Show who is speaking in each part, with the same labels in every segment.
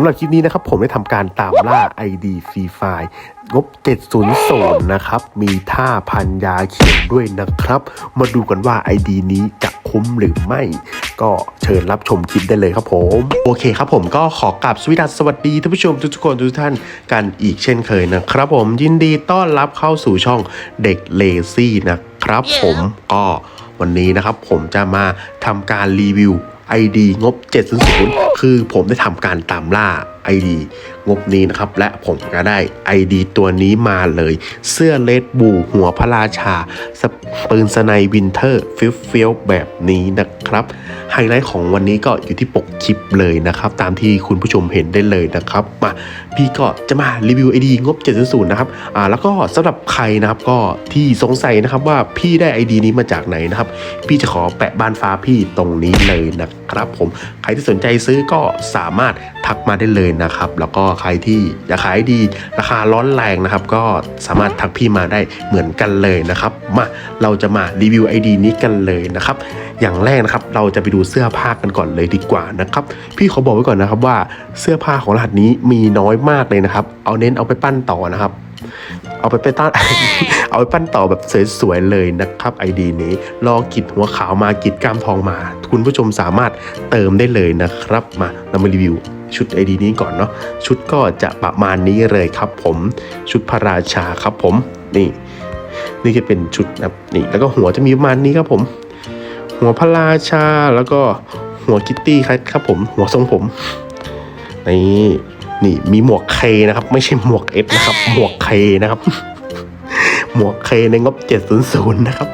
Speaker 1: ำหรับคลิปนี้นะครับผมได้ทำการตามล่า ID ฟรีไฟล์งบ 700 นะครับ มีท่าพันยาเขียวด้วยนะครับ มาดูกันว่า ID นี้จะคุ้มหรือไม่ ก็เชิญรับชมคลิปได้เลยครับผม โอเคครับผมก็ขอกราบสวสดัสสวัสดีท่านผู้ชมทุกๆคนทุกท่านกันอีกเช่นเคยนะครับผมยินดีต้อนรับเข้าสู่ช่องเด็กเลซี่นะครับผมก็วันนี้นะครับผมจะมาทำการรีวิว ID งบ 700 คือผมได้ทำการตามล่า ID งบนี้นะครับ และผมก็ได้ ID ตัวนี้มาเลย เสื้อเลดบูหัวพระราชาสปืนสไนวินเทอร์ฟิลฟิลแบบนี้นะครับ ไฮไลท์ของวันนี้ก็อยู่ที่ปกคลิปเลยนะครับ ตามที่คุณผู้ชมเห็นได้เลยนะครับ มาพี่ก็จะมารีวิว ID งบ 700 นะครับอ่าแล้วก็สำหรับใครนะครับก็ที่สงสัยนะครับว่าพี่ได้ ID นี้มาจากไหนนะครับ พี่จะขอแปะบ้านฟ้าพี่ตรงนี้เลยนะครับผมใครที่สนใจซื้อก็สามารถ ทักมาได้เลยนะครับ แล้วก็ใครที่อยากขายดีราคาร้อนแรงนะครับ ก็สามารถทักพี่มาได้เหมือนกันเลยนะครับ มาเราจะมารีวิว ID นี้กันเลยนะครับ อย่างแรกนะครับเราจะไปดูเสื้อผ้ากันก่อนเลยดีกว่านะครับ พี่ขอบอกไว้ก่อนนะครับว่าเสื้อผ้าของรหัสนี้มีน้อยมากเลยนะครับ เอาเน้นเอาไปปั้นต่อนะครับเอาไปไปตั้งเอาไปปั้นต่อแบบสวยๆเลยนะครับไอดีนี้รอกิดหัวขาวมากิดกล้ามทองมา คุณผู้ชมสามารถเติมได้เลยนะครับ มาเรามารีวิว ชุดไอดีนี้ก่อนเนาะชุดก็จะประมาณนี้เลยครับผมชุดพระราชาครับผมนี่นี่จะเป็นชุดนะนี่แล้วก็หัวจะมีประมาณนี้ครับผม หัวพระราชาแล้วก็หัวคิตตี้ครับครับผมหัวทรงผมนี่นี่มีหมวกเคนะครับ ไม่ใช่หมวกเอฟนะครับ หมวกเคนะครับ หมวกเคในงบ 700 นะครับ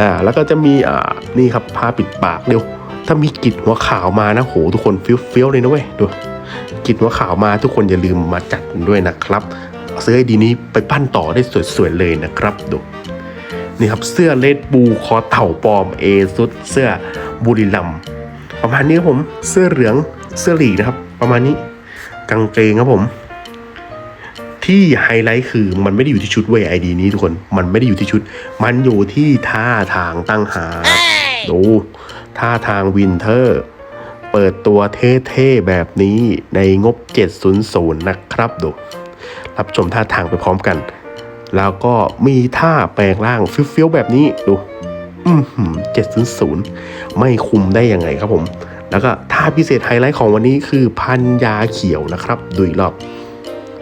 Speaker 1: อ่าแล้วก็จะมีอ่านี่ครับผ้าปิดปากเดี๋ยว ถ้ามีกลิ่นหัวขาวมานะโหทุกคนฟิลฟิลเลยนะเว้ยดูกลิ่นหัวขาวมาทุกคนอย่าลืมมาจัดด้วยนะครับเซื้อไอดีนี้ไปปั้นต่อได้สวยๆเลยนะครับดูนี่ครับเสื้อเลดบูคอเต่าปลอมเอซุดเสื้อบุรีรัมประมาณนี้ครับผมเสื้อเหลืองเสื้อหลีนะครับ ประมาณนี้กางเกงครับผม ที่ไฮไลท์คือมันไม่ได้อยู่ที่ชุดเวยไอดีนี้ทุกคนมันไม่ได้อยู่ที่ชุด มันอยู่ที่ท่าทางตั้งหาดู ท่าทางวินเทอร์ เปิดตัวเท่ๆแบบนี้ในงบ 700 นะครับดู รับชมท่าทางไปพร้อมกัน แล้วก็มีท่าแปลงร่างฟิวๆแบบนี้ดูอืมเจ็ดศูนย์ศูนย์ไม่คุมได้ยังไงครับผม แล้วก็ท่าพิเศษไฮไลท์ของวันนี้คือพันยาเขียวนะครับ ดูอีกรอบ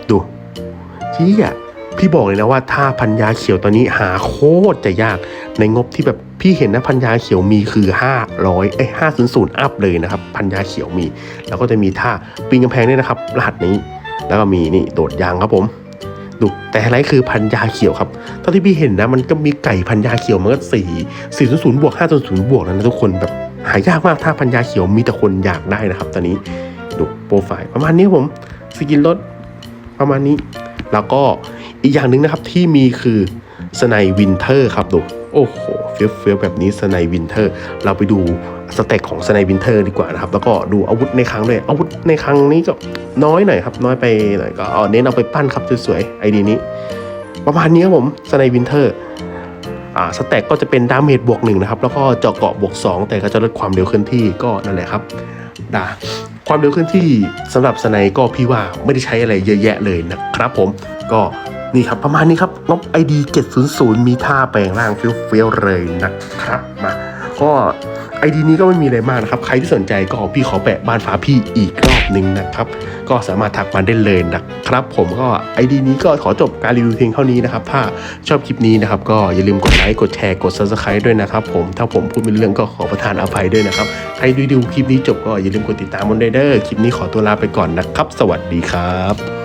Speaker 1: ดูชี้อะ พี่บอกเลยนะว่าท่าพันยาเขียวตอนนี้หาโคตรจะยากในงบที่แบบพี่เห็นนะพันยาเขียวมีคือ 500เอ้ย500อัพเลยนะครับพันยาเขียวมี แล้วก็จะมีท่าปีนกำแพงด้วยนะครับ รหัสนี้ แล้วก็มีนี่โดดยางครับผมดูแต่ไฮไลท์คือพันยาเขียวครับเท่าที่พี่เห็นนะมันก็มีไก่พันยาเขียวมันก็สี่สี่ศูนย์ศูนย์บวกห้าศูนย์ศูนย์บวกแล้วนะทุกคนแบบหายากมากถ้าพันยาเขียวมีแต่คนอยากได้นะครับ ตอนนี้ดูโปรไฟล์ประมาณนี้ผมสกินรถประมาณนี้ แล้วก็ อีกอย่างหนึ่งนะครับที่มีคือสไนวินเทอร์ครับดูโอ้โหเฟี้ยวเฟี้ยวแบบนี้สไนวินเทอร์ เราไปดูสเต็กของสไนวินเทอร์ดีกว่านะครับ แล้วก็ดูอาวุธในครั้งด้วยอาวุธในครั้งนี้ก็น้อยหน่อยครับ น้อยไปหน่อยก็เอาเน้นเอาไปปั้นครับสวยๆไอดีนี้ ประมาณนี้ครับผมสไนวินเทอร์อ่าสแต็กก็จะเป็นดาเมจบวกหนึ่งนะครับ แล้วก็เจาะเกาะบวก 2 แต่ก็จะลดความเร็วเคลื่อนที่ก็นั่นแหละครับดาความเร็วเคลื่อนที่สำหรับสไนก็พี่ว่าไม่ได้ใช้อะไรเยอะแยะเลยนะครับผมก็ นี่ครับประมาณนี้ครับงบ ID 700 มีท่าแปลงร่างเฟี้ยวๆเลยนะครับมาก็ไอดีนี้ก็ไม่มีอะไรมากนะครับ ใครที่สนใจก็พี่ขอแปะบ้านฟ้าพี่อีกรอบหนึ่งนะครับ ก็สามารถทักมาได้เลยนะครับ ผมก็ไอดีนี้ก็ขอจบการรีวิวเพียงเท่านี้นะครับ ถ้าชอบคลิปนี้นะครับ ก็อย่าลืมกดไลค์ กดแชร์ กด subscribe ด้วยนะครับ ผม ถ้าผมพูดไม่รู้เรื่องก็ขอประทานอภัยด้วยนะครับ ใครดูดูคลิปนี้จบก็อย่าลืมกดติดตามบนไดเดอร์คลิปนี้ขอตัวลาไปก่อนนะครับ สวัสดีครับ